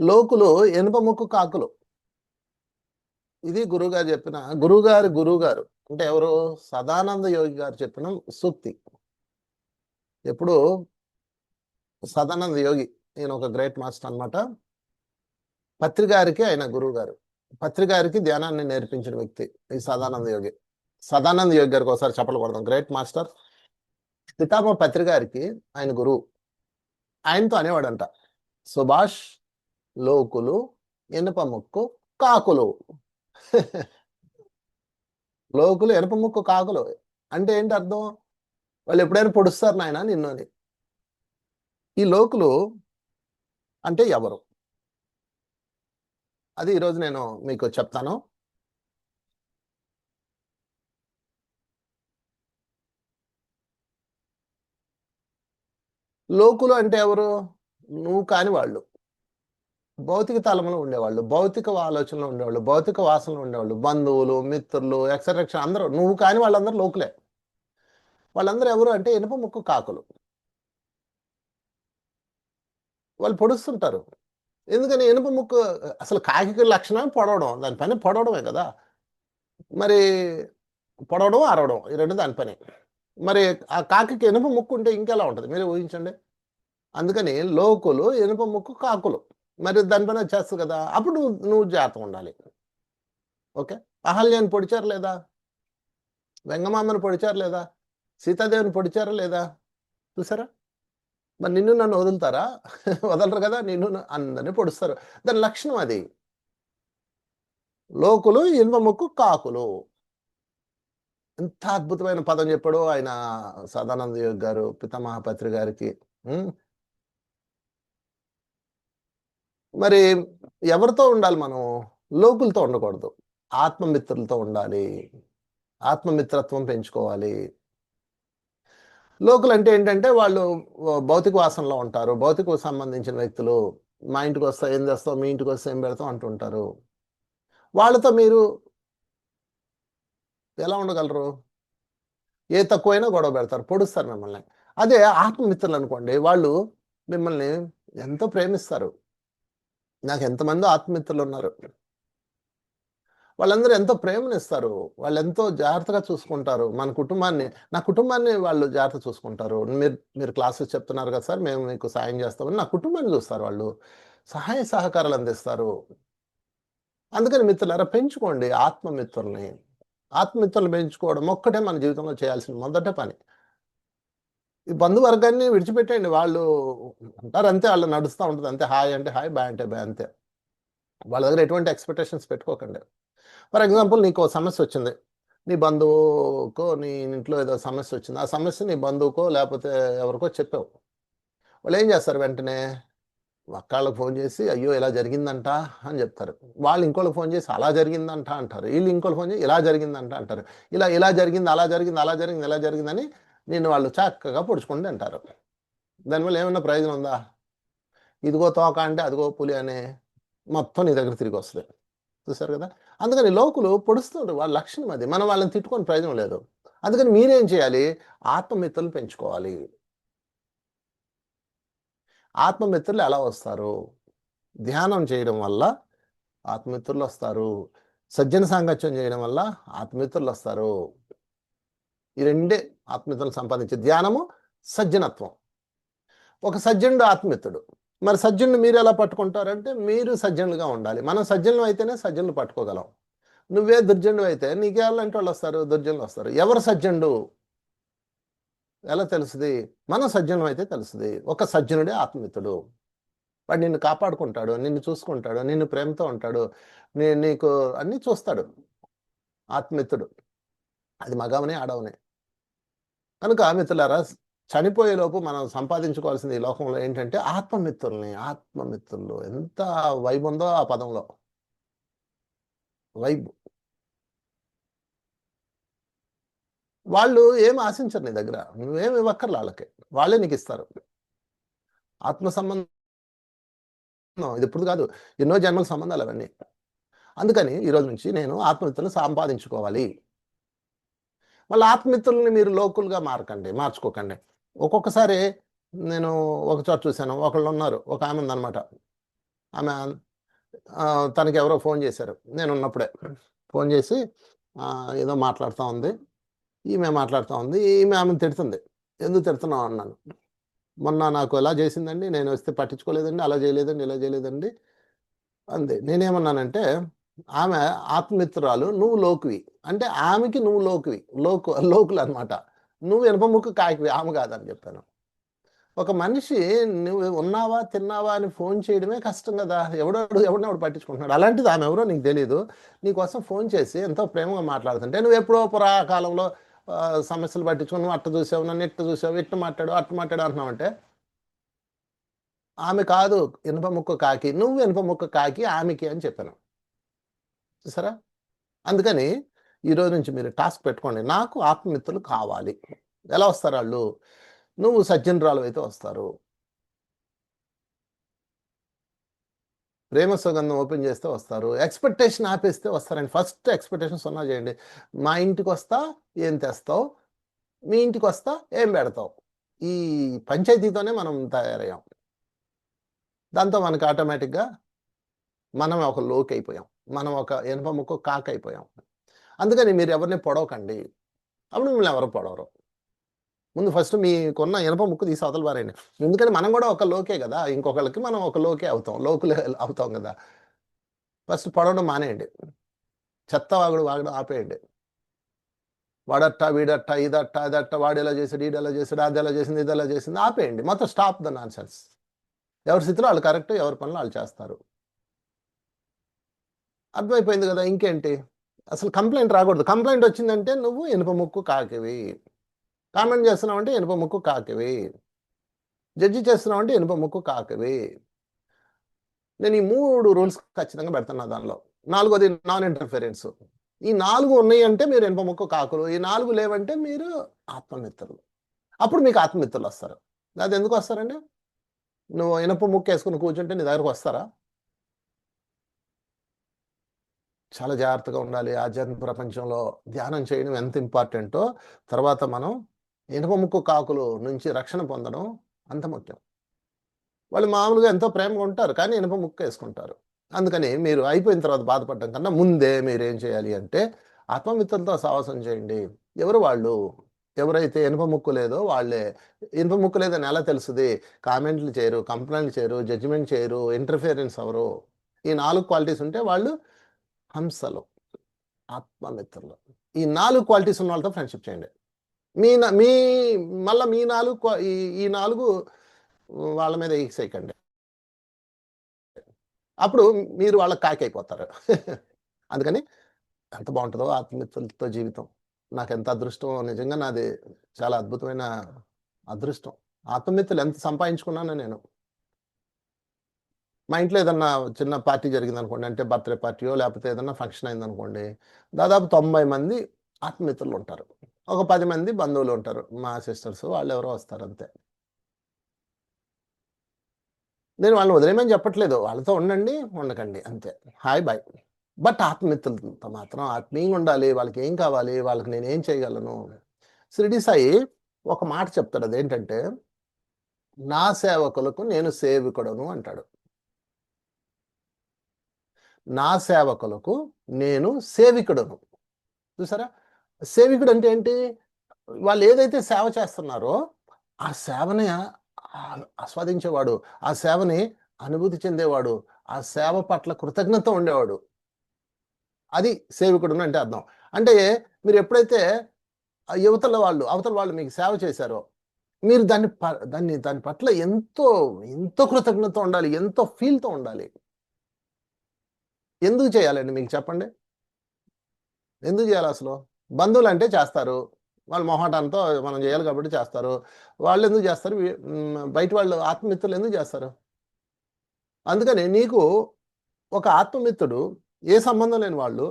లోకులు ఎనుప ముక్కు కాకులు. ఇది గురువుగారు చెప్పిన గురువుగారు గురువుగారు అంటే ఎవరు? సదానంద యోగి గారు చెప్పిన సూక్తి. ఎప్పుడు సదానంద యోగి ఈయన ఒక గ్రేట్ మాస్టర్ అన్నమాట. పత్రికారికి ఆయన గురువు గారు పత్రికారికి ధ్యానాన్ని నేర్పించిన వ్యక్తి ఈ సదానంద యోగి. సదానంద యోగి గారికి ఒకసారి చెప్పలు కొడదాం. Great master. పితామ పత్రికారికి ఆయన గురువు. ఆయనతో అనేవాడంట సుభాష్ లోకులు ఇనప ముక్కు కాకులు. లోకులు ఎనుప ముక్కు కాకులు అంటే ఏంటి అర్థం? వాళ్ళు ఎప్పుడైనా పొడుస్తారు నాయన నిన్ను అని. ఈ లోకులు అంటే ఎవరు? అది ఈరోజు నేను మీకు చెప్తాను. లోకులు అంటే ఎవరు? నువ్వు కాని వాళ్ళు. భౌతిక తలంలో ఉండేవాళ్ళు భౌతిక ఆలోచనలో ఉండేవాళ్ళు భౌతిక వాసనలో ఉండేవాళ్ళు బంధువులు మిత్రులు ఎక్సెట్రా అందరూ. నువ్వు కానీ వాళ్ళందరూ లోకులే. వాళ్ళందరూ ఎవరు అంటే ఇనుప ముక్కు కాకులు. వాళ్ళు పొడుస్తుంటారు. ఎందుకని ఇనుప ముక్కు అసలు కాకి లక్షణం పొడవడం దాని పని పొడవడమే కదా. మరి పొడవడం అరవడం ఈ రెండు దాని పని. మరి ఆ కాకి ఇనుప ముక్కు ఉంటే ఇంకెలా ఉంటుంది? మీరు ఊహించండి. అందుకని లోకులు ఇనుప ముక్కు కాకులు. మరి దాని పని వచ్చేస్తుంది కదా అప్పుడు నువ్వు జాగ్రత్తగా ఉండాలి. ఓకే? అహల్యాన్ని పొడిచారు లేదా? వెంగమామని పొడిచారు లేదా? సీతాదేవిని పొడిచారా లేదా? చూసారా? మరి నిన్ను నన్ను వదులుతారా? వదలరు కదా నిన్ను న- అందరినీ పొడుస్తారు. దాని లక్షణం అది. లోకులు ఇనుప ముక్కు కాకులు. ఎంత అద్భుతమైన పదం చెప్పాడు ఆయన సదానంద యోగి గారు పితామహాపత్రి గారికి. మరి ఎవరితో ఉండాలి మనం? లోకులతో ఉండకూడదు. ఆత్మమిత్రులతో ఉండాలి. ఆత్మమిత్రత్వం పెంచుకోవాలి. లోకులు అంటే ఏంటంటే వాళ్ళు భౌతిక వాసనలో ఉంటారు. భౌతిక సంబంధించిన వ్యక్తులు మా ఇంటికి వస్తా ఏం చేస్తావు? మీ ఇంటికి వస్తే ఏం పెడతాం అంటుంటారు. వాళ్ళతో మీరు ఎలా ఉండగలరు? ఏ తక్కువైనా గొడవ పెడతారు. పొడుస్తారు మిమ్మల్ని. అదే ఆత్మమిత్రులు అనుకోండి వాళ్ళు మిమ్మల్ని ఎంతో ప్రేమిస్తారు. నాకు ఎంతమంది ఆత్మీయతలు ఉన్నారు. వాళ్ళందరూ ఎంతో ప్రేమనిస్తారు వాళ్ళు ఎంతో జాగ్రత్తగా చూసుకుంటారు. మన కుటుంబాన్ని నా కుటుంబాన్ని వాళ్ళు జాగ్రత్త చూసుకుంటారు. మీరు మీరు క్లాసెస్ చెప్తున్నారు కదా సార్ మేము మీకు సాయం చేస్తామని నా కుటుంబాన్ని చూస్తారు వాళ్ళు. సహాయ సహకారాలు అందిస్తారు. అందుకని మిత్రులారా పెంచుకోండి ఆత్మమిత్రుల్ని. ఆత్మమిత్రులు పెంచుకోవడం ఒక్కటే మన జీవితంలో చేయాల్సిన మొదట పని. ఈ బంధువర్గాన్ని విడిచిపెట్టండి వాళ్ళు ఉంటారు అంతే వాళ్ళు నడుస్తూ ఉంటుంది అంతే. హాయ్ అంటే హాయ్ బాయ్ అంటే బాయ్ అంతే. వాళ్ళ దగ్గర ఎటువంటి ఎక్స్పెక్టేషన్స్ పెట్టుకోకండి. ఫర్ ఎగ్జాంపుల్ నీకు సమస్య వచ్చింది. నీ బంధువుకో నీ ఇంట్లో ఏదో సమస్య వచ్చింది. ఆ సమస్య నీ బంధువుకో లేకపోతే ఎవరికో చెప్పావు. వాళ్ళు ఏం చేస్తారు వెంటనే? ఒక్కళ్ళకి ఫోన్ చేసి అయ్యో ఇలా జరిగిందంట అని చెప్తారు. వాళ్ళు ఇంకోళ్ళకి ఫోన్ చేసి అలా జరిగిందంట అంటారు. వీళ్ళు ఇంకోళ్ళు ఫోన్ చేసి ఇలా జరిగిందంట అంటారు. ఇలా ఇలా జరిగింది అలా జరిగింది అలా జరిగింది ఇలా జరిగిందని నేను వాళ్ళు చక్కగా పొడుచుకుంటూ తింటారు. దానివల్ల ఏమైనా ప్రయోజనం ఉందా? ఇదిగో తోక అంటే అదిగో పులి అనే మొత్తం నీ దగ్గర తిరిగి వస్తుంది. చూసారు కదా? అందుకని లోకులు పొడుస్తుంటారు. వాళ్ళ లక్షణం అది. మనం వాళ్ళని తిట్టుకొని ప్రయోజనం లేదు. అందుకని మీరేం చేయాలి? ఆత్మమిత్రులు పెంచుకోవాలి. ఆత్మమిత్రులు ఎలా వస్తారు? ధ్యానం చేయడం వల్ల ఆత్మమిత్రులు వస్తారు. సజ్జన సాంగత్యం చేయడం వల్ల ఆత్మమిత్రులు వస్తారు. ఈ రెండే ఆత్మీయతను సంపాదించే ధ్యానము సజ్జనత్వం. ఒక సజ్జనుడు ఆత్మీయతుడు. మరి సజ్జనుడు మీరు ఎలా పట్టుకుంటారంటే మీరు సజ్జనులుగా ఉండాలి. మనం సజ్జనులు అయితేనే సజ్జనులు పట్టుకోగలం. నువ్వే దుర్జనుడు అయితే నీకే అలాంటి వాళ్ళు వస్తారు దుర్జనులు వస్తారు. ఎవరు సజ్జనుడు? ఎలా తెలుస్తుంది మనం సజ్జనం అయితే తెలుస్తుంది ఒక సజ్జనుడే ఆత్మమిత్రుడు వాడు నిన్ను కాపాడుకుంటాడు నిన్ను చూసుకుంటాడు నిన్ను ప్రేమతో ఉంటాడు నీ నీకు అన్నీ చూస్తాడు. ఆత్మమిత్రుడు అది మగవనే ఆడవనే కనుక మిత్రులారా చనిపోయేలోపు మనం సంపాదించుకోవాల్సింది ఈ లోకంలో ఏంటంటే ఆత్మమిత్రుల్ని ఆత్మమిత్రులు ఎంత వైబ్ ఉందో ఆ పదంలో. వైబ్ వాళ్ళు ఏం ఆశించరు నీ దగ్గర. నువ్వేమి ఇవ్వక్కర్లే వాళ్ళకి. వాళ్ళే నీకు ఇస్తారు. ఆత్మ సంబంధం ఇది ఇప్పుడు కాదు ఎన్నో జన్మల సంబంధాలు అవన్నీ. అందుకని ఈరోజు నుంచి నేను ఆత్మహత్యను సంపాదించుకోవాలి. వాళ్ళ ఆత్మమిత్రుల్ని మీరు లోకులుగా మారకండి మార్చుకోకండి. ఒక్కొక్కసారి నేను ఒక చోట చూశాను ఒకళ్ళు ఉన్నారు ఒక ఆమె ఉందన్నమాట. ఆమె తనకి ఎవరో ఫోన్ చేశారు. నేను ఉన్నప్పుడే ఫోన్ చేసి ఏదో మాట్లాడుతూ ఉంది ఈమె మాట్లాడుతూ ఉంది ఈమె ఆమెను తిడుతుంది. ఎందుకు తిడుతున్నావు? అన్నాను. మొన్న నాకు ఎలా చేసిందండి? నేను వస్తే పట్టించుకోలేదండి అలా చేయలేదండి ఇలా చేయలేదండి అంది. నేనేమన్నానంటే ఆమె ఆత్మమిత్రురాలు నువ్వు లోకువి. అంటే ఆమెకి నువ్వు లోకువి. లోకు లోకులు అనమాట నువ్వు ఇనప ముక్కు కాకివి ఆమె కాదని చెప్పాను. ఒక మనిషి నువ్వు ఉన్నావా తిన్నావా అని ఫోన్ చేయడమే కష్టం కదా. ఎవడో ఎవడెవడు పట్టించుకుంటున్నాడు. అలాంటిది ఆమె ఎవరో నీకు తెలియదు నీకోసం ఫోన్ చేసి ఎంతో ప్రేమగా మాట్లాడుతుంటే నువ్వు ఎప్పుడో పురాకాలంలో సమస్యలు పట్టించుకుని నువ్వు అట్ట చూసావు నన్ను ఇట్ట చూసావు ఇట్ట మాట్లాడు అట్ట మాట్లాడు అంటున్నావంటే ఆమె కాదు ఇనుప ముక్క కాకి నువ్వు ఇనుప ముక్క కాకి ఆమెకి అని చెప్పాను. చూసారా? అందుకని ఈరోజు నుంచి మీరు టాస్క్ పెట్టుకోండి. నాకు ఆత్మమిత్రులు కావాలి. ఎలా వస్తారు వాళ్ళు? నువ్వు సజ్జనరాలు అయితే వస్తారు. ప్రేమ సుగంధం ఓపెన్ చేస్తే వస్తారు. ఎక్స్పెక్టేషన్ ఆపేస్తే వస్తారండి. ఫస్ట్ ఎక్స్పెక్టేషన్ సున్నా చేయండి. మా ఇంటికి వస్తా ఏం తెస్తావు? మీ ఇంటికి వస్తా ఏం పెడతావు? ఈ పంచాయతీతోనే మనం తయారయ్యాం. దాంతో మనకు ఆటోమేటిక్గా మనం ఒక లోకి అయిపోయాం. మనం ఒక ఇనప ముక్క కాక అయిపోయాం అందుకని మీరు ఎవరిని పొడవకండి. అప్పుడు మిమ్మల్ని ఎవరు పొడవరు. ముందు ఫస్ట్ మీకున్న ఇనప ముక్కు తీసి అవతల పారేయండి ఎందుకని మనం కూడా ఒక లోకే కదా. ఇంకొకళ్ళకి మనం ఒక లోకే అవుతాం. లోకులే అవుతాం కదా. ఫస్ట్ పొడవడం మానేయండి. చెత్త వాగుడు వాగడం ఆపేయండి. వాడట్ట వీడట్ట ఇదట్ట అదట్ట వాడు ఎలా చేసాడు ఈడు ఎలా చేసాడు అది ఎలా చేసింది ఇది ఎలా చేసింది ఆపేయండి. మొత్తం స్టాప్ ద నాన్ సెన్స్ ఎవరి స్థితిలో వాళ్ళు కరెక్ట్ ఎవరి పనులు వాళ్ళు చేస్తారు. అర్థమైపోయింది కదా ఇంకేంటి? అసలు కంప్లైంట్ రాకూడదు. కంప్లైంట్ వచ్చిందంటే నువ్వు ఇనుప ముక్కు కాకివి. కామెంట్ చేస్తున్నావంటే ఇనుప ముక్కు కాకివి. జడ్జి చేస్తున్నావంటే ఇనుప ముక్కు కాకివి. నేను ఈ మూడు రూల్స్ ఖచ్చితంగా పెడుతున్నా దానిలో. నాలుగోది నాన్ ఇంటర్ఫిరెన్స్ ఈ నాలుగు ఉన్నాయి అంటే మీరు ఇనుప ముక్కు కాకులు. ఈ నాలుగు లేవంటే మీరు ఆత్మమిత్రులు. అప్పుడు మీకు ఆత్మమిత్రులు వస్తారు. అది ఎందుకు వస్తారండి? నువ్వు ఇనప ముక్కు వేసుకుని కూర్చుంటే నీ దగ్గరకు వస్తారా? చాలా జాగ్రత్తగా ఉండాలి. ఆధ్యాత్మిక ప్రపంచంలో ధ్యానం చేయడం ఎంత ఇంపార్టెంటో తర్వాత మనం ఇనుప ముక్కు కాకులు నుంచి రక్షణ పొందడం అంత ముఖ్యం. వాళ్ళు మామూలుగా ఎంతో ప్రేమగా ఉంటారు కానీ ఇనుప ముక్కు వేసుకుంటారు. అందుకని మీరు అయిపోయిన తర్వాత బాధపడడం కన్నా ముందే మీరు ఏం చేయాలి అంటే ఆత్మమిత్రులతో సావాసం చేయండి. ఎవరు వాళ్ళు? ఎవరైతే ఇనుప ముక్కు లేదో వాళ్ళే. ఇనుప ముక్కు లేదని ఎలా తెలుస్తుంది కామెంట్లు చేయరు కంప్లైంట్లు చేయరు జడ్జిమెంట్ చేయరు ఇంటర్ఫియరెన్స్ అవరు ఈ నాలుగు క్వాలిటీస్ ఉంటే వాళ్ళు హంసలు ఆత్మమిత్రులు. ఈ నాలుగు క్వాలిటీస్ ఉన్న వాళ్ళతో ఫ్రెండ్షిప్ చేయండి. మీ మీ మళ్ళీ మీ నాలుగు క్వా- ఈ ఈ నాలుగు వాళ్ళ మీద ఈసేయకండి అప్పుడు మీరు వాళ్ళకి కాకి అయిపోతారు అందుకని ఎంత బాగుంటుందో ఆత్మమిత్రులతో జీవితం. నాకు ఎంత అదృష్టం నిజంగా నాది చాలా అద్భుతమైన అదృష్టం. ఆత్మమిత్రులు ఎంత సంపాదించుకున్నానో నేను. మా ఇంట్లో ఏదన్నా చిన్న పార్టీ జరిగింది అనుకోండి అంటే బర్త్డే పార్టీయో లేకపోతే ఏదన్నా ఫంక్షన్ అయింది అనుకోండి దాదాపు తొంభై మంది ఆత్మీయతలు ఉంటారు. ఒక పది మంది బంధువులు ఉంటారు. మా సిస్టర్స్ వాళ్ళు ఎవరో వస్తారు అంతే. నేను వాళ్ళని వదిలేమని చెప్పట్లేదు. వాళ్ళతో ఉండండి ఉండకండి అంతే. Hi bye. బట్ ఆత్మీయతలతో మాత్రం ఆత్మీయంగా ఉండాలి వాళ్ళకి ఏం కావాలి వాళ్ళకి నేను ఏం చేయగలను? షిరిడి సాయి ఒక మాట చెప్తాడు. అదేంటంటే నా సేవకులకు నేను సేవికుడను అంటాడు. నా సేవకులకు నేను సేవికుడను. చూసారా? సేవికుడు అంటే ఏంటి? వాళ్ళు ఏదైతే సేవ చేస్తున్నారో ఆ సేవని ఆస్వాదించేవాడు. ఆ సేవని అనుభూతి చెందేవాడు. ఆ సేవ పట్ల కృతజ్ఞత ఉండేవాడు. అది సేవికుడు అంటే అర్థం. అంటే మీరు ఎప్పుడైతే ఆ యువతల వాళ్ళు అవతల వాళ్ళు మీకు సేవ చేశారో మీరు దాన్ని ప- దాన్ని దాని పట్ల ఎంతో ఎంతో కృతజ్ఞత ఉండాలి ఎంతో ఫీల్తో ఉండాలి. ఎందుకు చేయాలండి మీకు చెప్పండి? ఎందుకు చేయాలి అసలు? బంధువులు అంటే చేస్తారు. వాళ్ళ మొహాటంతో మనం చేయాలి కాబట్టి చేస్తారు. వాళ్ళు ఎందుకు చేస్తారు? బయట వాళ్ళు ఆత్మమిత్రులు ఎందుకు చేస్తారు? అందుకని నీకు ఒక ఆత్మమిత్రుడు ఏ సంబంధం లేని వాళ్ళు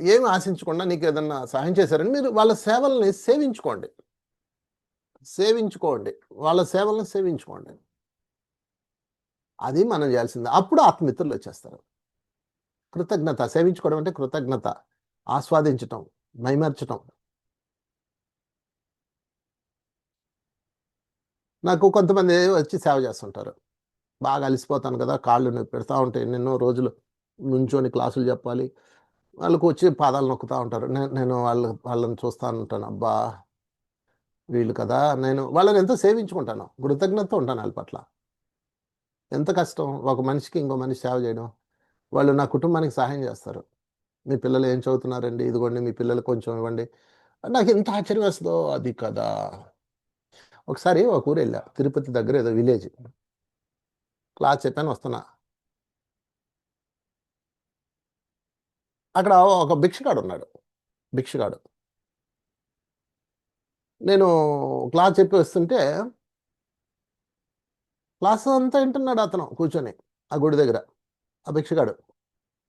ఏమి ఆశించకుండా నీకు ఏదన్నా సహాయం చేశారని మీరు వాళ్ళ సేవల్ని సేవించుకోండి. సేవించుకోండి. వాళ్ళ సేవలను సేవించుకోండి. అది మనం చేయాల్సింది. అప్పుడు ఆత్మమిత్రులు వచ్చేస్తారు. కృతజ్ఞత సేవించుకోవడం అంటే కృతజ్ఞత ఆస్వాదించటం మైమర్చటం. నాకు కొంతమంది వచ్చి సేవ చేస్తుంటారు. బాగా అలసిపోతాను కదా కాళ్ళు నొప్పి పెడతా ఉంటాయి ఎన్నెన్నో రోజులు నుంచొని క్లాసులు చెప్పాలి. వాళ్ళకు వచ్చి పాదాలు నొక్కుతూ ఉంటారు. నేను నేను వాళ్ళ వాళ్ళని చూస్తూ ఉంటాను. అబ్బా వీళ్ళు కదా నేను వాళ్ళని ఎంతో సేవించుకుంటాను. కృతజ్ఞత ఉంటాను వాళ్ళ పట్ల. ఎంత కష్టం ఒక మనిషికి ఇంకో మనిషి సేవ చేయడం. వాళ్ళు నా కుటుంబానికి సహాయం చేస్తారు. మీ పిల్లలు ఏం చదువుతున్నారండి? ఇదిగోండి మీ పిల్లలు కొంచెం ఇవ్వండి. నాకు ఎంత ఆశ్చర్యం వేస్తుందో అది కదా. ఒకసారి ఒక ఊరు వెళ్ళా తిరుపతి దగ్గర ఏదో విలేజ్. క్లాస్ చెప్పాను వస్తున్నా. అక్కడ ఒక భిక్షగాడు ఉన్నాడు. భిక్షగాడు. నేను క్లాస్ చెప్పి వస్తుంటే క్లాస్ అంతా వింటున్నాడు అతను కూర్చొని ఆ గుడి దగ్గర. ఆ భిక్షగాడు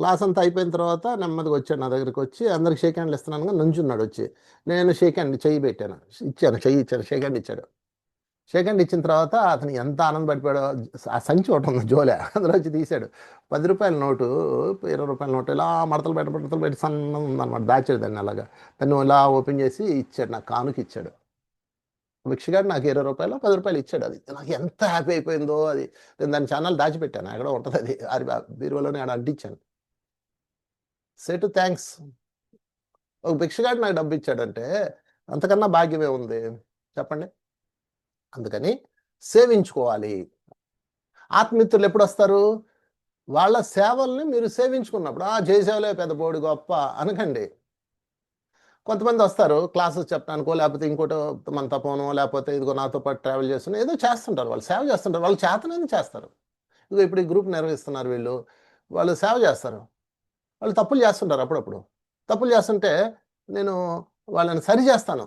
క్లాస్ అంతా అయిపోయిన తర్వాత నెమ్మదిగా వచ్చాడు నా దగ్గరికి వచ్చి అందరికి షేక్ హ్యాండ్లు ఇస్తున్నాను నుంచున్నాడు వచ్చి. నేను షేక్ హ్యాండ్ చెయ్యి పెట్టాను. ఇచ్చాను చెయ్యి ఇచ్చాను షేక్ హ్యాండ్ ఇచ్చాడు. షేక్ హ్యాండ్ ఇచ్చిన తర్వాత అతను ఎంత ఆనందపడిపోయాడో ఆ సంచి ఒకటి ఉంది జోలే అందులో వచ్చి తీశాడు పది రూపాయల నోటు ఇరవై రూపాయల నోటు ఇలా మడతలు పెట్టి మడతలు పెట్టి సన్న ఉందన్నమాట దాచాడు దాన్ని అలాగా. దాన్ని ఇలా ఓపెన్ చేసి ఇచ్చాడు నాకు కానుక ఇచ్చాడు. భిక్షగాడు నాకు ఇరవై రూపాయలు పది రూపాయలు ఇచ్చాడు అది. నాకు ఎంత హ్యాపీ అయిపోయిందో అది. నేను దాని ఛానల్ దాచిపెట్టాను. అక్కడ ఉంటుంది అది. అది బీరువాలోనే ఆడ అంటించాను. సేటు థ్యాంక్స్ ఒక భిక్షగాడు నాకు డబ్బు ఇచ్చాడంటే అంతకన్నా భాగ్యమే ఉంది. చెప్పండి. అందుకని సేవించుకోవాలి. ఆత్మీయులు ఎప్పుడు వస్తారు? వాళ్ళ సేవల్ని మీరు సేవించుకున్నప్పుడు. ఆ చేసేవలే పెద్ద బోడి గొప్ప అనకండి. కొంతమంది వస్తారు క్లాసెస్ చెప్పడానికో లేకపోతే ఇంకోటో మన తపోనో లేకపోతే ఇదిగో నాతో పాటు ట్రావెల్ చేస్తున్నా ఏదో చేస్తుంటారు వాళ్ళు సేవ చేస్తుంటారు వాళ్ళు చేతనేది చేస్తారు. ఇదిగో ఇప్పుడు ఈ గ్రూప్ నిర్వహిస్తున్నారు వీళ్ళు వాళ్ళు సేవ చేస్తారు. వాళ్ళు తప్పులు చేస్తుంటారు అప్పుడప్పుడు. తప్పులు చేస్తుంటే నేను వాళ్ళని సరి చేస్తాను.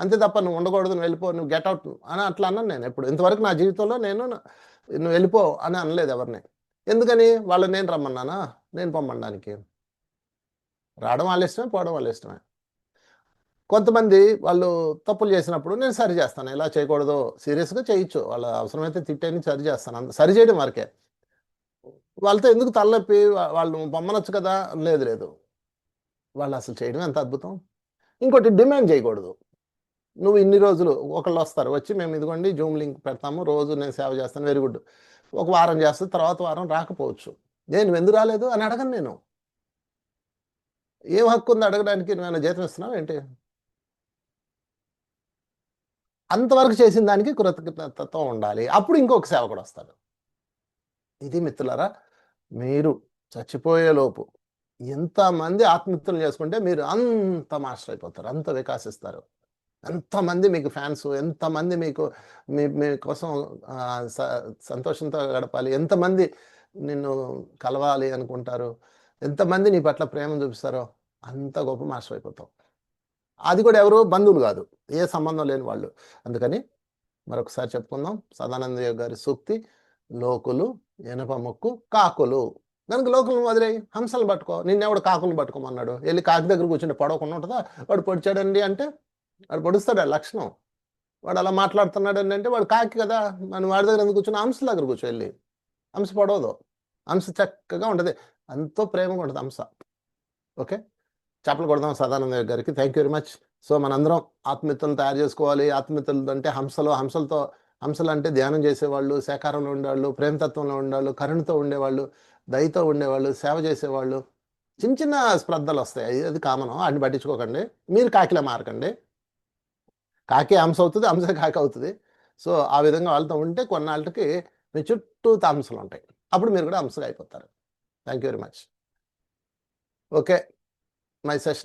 అంతే తప్ప నువ్వు ఉండకూడదు నువ్వు వెళ్ళిపో నువ్వు గెట్ అవుట్ అని అట్లా అన్నాను నేను ఎప్పుడు. ఇంతవరకు నా జీవితంలో నేను నువ్వు వెళ్ళిపో అని అనలేదు ఎవరిని. ఎందుకని? వాళ్ళు నేను రమ్మన్నానా? నేను పంపడానికి. రావడం వాళ్ళ ఇష్టమే పోవడం వాళ్ళ ఇష్టమే. కొంతమంది వాళ్ళు తప్పులు చేసినప్పుడు నేను సరి చేస్తాను. ఇలా చేయకూడదు సీరియస్గా చేయొచ్చు. వాళ్ళ అవసరమైతే తిట్టని సరి చేస్తాను. అంత సరి చేయడం వరకే. వాళ్ళతో ఎందుకు తలనొప్పి? వాళ్ళు పొమ్మనొచ్చు కదా? లేదు లేదు. వాళ్ళు అసలు చేయడం ఎంత అద్భుతం? ఇంకోటి డిమాండ్ చేయకూడదు. నువ్వు ఇన్ని రోజులు ఒకళ్ళు వస్తారు వచ్చి మేము ఇదిగోండి జూమ్ లింక్ పెడతాము రోజు నేను సేవ చేస్తాను వెరీ గుడ్. ఒక వారం చేస్తే తర్వాత వారం రాకపోవచ్చు. నేను ఎందుకు రాలేదు? అని అడగను నేను. ఏం హక్కు ఉంది అడగడానికి నువ్వు జీతం ఇస్తున్నావు ఏంటి? అంతవరకు చేసిన దానికి కృతజ్ఞతతో ఉండాలి. అప్పుడు ఇంకొక సేవకుడు వస్తాడు. ఇది మిత్రులారా మీరు చచ్చిపోయేలోపు ఎంతమంది ఆత్మహత్యలు చేసుకుంటే మీరు అంత మాస్టర్ అయిపోతారు అంత వికాసిస్తారు. ఎంతమంది మీకు ఫ్యాన్స్ ఎంతమంది మీకు మీ మీ కోసం సంతోషంతో గడపాలి ఎంతమంది నిన్ను కలవాలి అనుకుంటారు? ఎంతమంది నీ పట్ల ప్రేమ చూపిస్తారో అంత గొప్ప మాస్టర్ అయిపోతావు. అది కూడా ఎవరు? బంధువులు కాదు. ఏ సంబంధం లేని వాళ్ళు. అందుకని మరొకసారి చెప్పుకుందాం. సదానంద గారి సూక్తి లోకులు ఎనప ముక్కు కాకులు. కనుక లోకులను వదిలేయి హంసలు పట్టుకో. నిన్నెవడు కాకులు పట్టుకోమన్నాడు? వెళ్ళి కాకి దగ్గర కూర్చుంటే పడవకుండా ఉంటుందా? వాడు పొడిచాడండి అంటే వాడు పొడుస్తాడు? లక్షణం. వాడు అలా మాట్లాడుతున్నాడు అంటే వాడు కాకి కదా. మనం వాడి దగ్గర ఎందుకు కూర్చుని హంసల దగ్గర కూర్చో వెళ్ళి. హంస పడవదు. హంస చక్కగా ఉంటుంది. ఎంతో ప్రేమగా ఉంటుంది హంస ఓకే? చేపలు కొడదాం సదానంద గారికి. Thank you very much so మనందరం ఆత్మీయతలను తయారు చేసుకోవాలి. ఆత్మీయతలు అంటే హంసలు హంసలతో హంసలు అంటే ధ్యానం చేసేవాళ్ళు సేకారంలో ఉండేవాళ్ళు ప్రేమతత్వంలో ఉండేవాళ్ళు కరుణతో ఉండేవాళ్ళు దయతో ఉండేవాళ్ళు సేవ చేసేవాళ్ళు. చిన్న చిన్న స్ప్రద్ధలు వస్తాయి. అది కామన్. అన్ని పట్టించుకోకండి. మీరు కాకిలా మారకండి. కాకి హంస అవుతుంది హంస కాకి అవుతుంది. సో ఆ విధంగా వాళ్ళతో ఉంటే కొన్నాళ్ళకి మీ చుట్టూ హంసలు ఉంటాయి. అప్పుడు మీరు కూడా హంసగా అయిపోతారు. Thank you very much. Okay, my session is